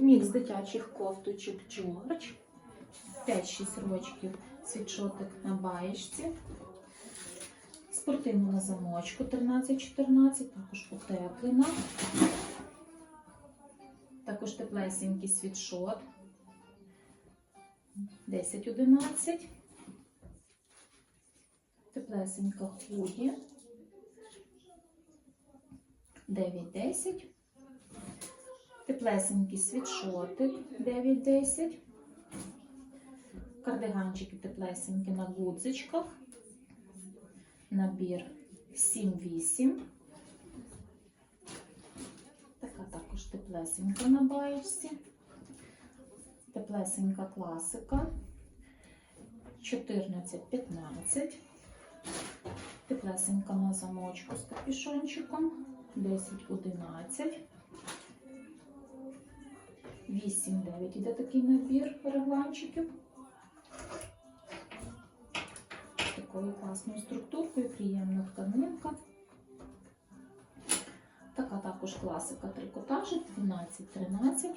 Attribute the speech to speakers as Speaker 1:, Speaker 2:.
Speaker 1: Мікс дитячих кофточок Джордж. 5-6 рочків світшотик на баєчці. Спортивну на замочку 13-14, також утеплена. Також теплесенький світшот 10-11. Теплесенька худі 9-10. Теплесенький світшотик 9-10. Кардиганчики теплесенькі на гудзичках. Набір 7-8. Така також теплесенька на баєчці. Теплесенька класика. 14-15. Теплесенька на замочку з капюшончиком. 10-11. 8-9 іде такий набір регланчиків. Такою класною структуркою, приємна тканинка. Така також класика трикотажик 12-13.